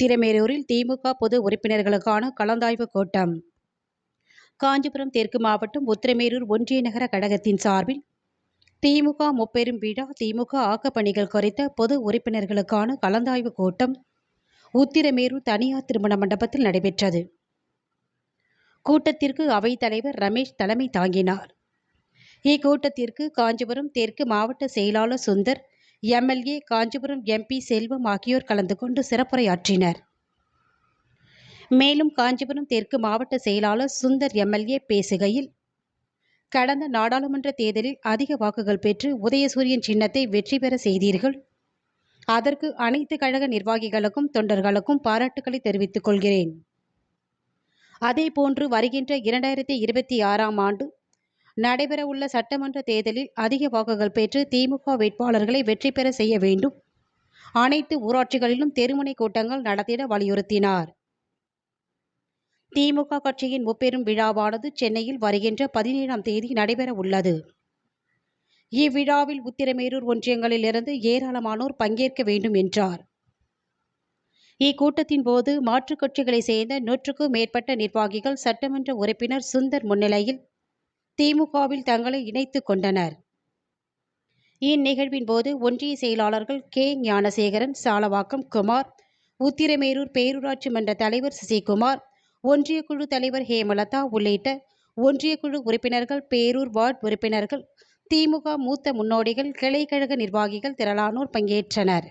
உத்திரமேரூரில் திமுக பொது உறுப்பினர்களுக்கான கலந்தாய்வு கூட்டம். காஞ்சிபுரம் தெற்கு மாவட்டம் உத்திரமேரூர் ஒன்றிய நகர கழகத்தின் சார்பில் திமுக முப்பெரும் விழா திமுக ஆக்கப்பணிகள் குறித்த பொது உறுப்பினர்களுக்கான கலந்தாய்வு கூட்டம் உத்திரமேரூர் தனியார் திருமண மண்டபத்தில் நடைபெற்றது. கூட்டத்திற்கு அவைத்தலைவர் ரமேஷ் தலைமை தாங்கினார். இக்கூட்டத்திற்கு காஞ்சிபுரம் தெற்கு மாவட்ட செயலாளர் சுந்தர் எம்எல்ஏ காஞ்சிபுரம் எம்பி செல்வம் ஆகியோர் கலந்து கொண்டு சிறப்புரையாற்றினர். மேலும் காஞ்சிபுரம் தெற்கு மாவட்ட செயலாளர் சுந்தர் எம்எல்ஏ பேசுகையில் கடந்த நாடாளுமன்ற தேர்தலில் அதிக வாக்குகள் பெற்று உதயசூரியன் சின்னத்தை வெற்றி பெற செய்தீர்கள். அதற்கு அனைத்து கழக நிர்வாகிகளுக்கும் தொண்டர்களுக்கும் பாராட்டுக்களை தெரிவித்துக் கொள்கிறேன். அதேபோன்று வருகின்ற இரண்டாயிரத்தி இருபத்தி ஆறாம் ஆண்டு நடைபெறவுள்ள சட்டமன்ற தேர்தலில் அதிக வாக்குகள் பெற்று திமுக வேட்பாளர்களை வெற்றி பெற செய்ய வேண்டும். அனைத்து ஊராட்சிகளிலும் தெருமுனை கூட்டங்கள் நடத்திட வலியுறுத்தினார். திமுக கட்சியின் முப்பெரும் விழாவானது சென்னையில் வருகின்ற பதினேழாம் தேதி நடைபெற உள்ளது இவ்விழாவில் உத்திரமேரூர் ஒன்றியங்களிலிருந்து ஏராளமானோர் பங்கேற்க வேண்டும் என்றார். இக்கூட்டத்தின் போது மாற்றுக் கட்சிகளைச் சேர்ந்த நூற்றுக்கும் மேற்பட்ட நிர்வாகிகள் சட்டமன்ற உறுப்பினர் சுந்தர் முன்னிலையில் திமுகவில் தங்களை இணைத்துக் கொண்டனர். இந்நிகழ்வின் போது ஒன்றிய செயலாளர்கள் கே. ஞானசேகரன் சாலவாக்கம் குமார் உத்திரமேரூர் பேரூராட்சி மன்ற தலைவர் சசிகுமார் ஒன்றிய குழு தலைவர் ஹேமலதா உள்ளிட்ட ஒன்றிய குழு உறுப்பினர்கள் பேரூர் வார்டு உறுப்பினர்கள் திமுக மூத்த முன்னோடிகள் கிளைக்கழக நிர்வாகிகள் திரளானோர் பங்கேற்றனர்.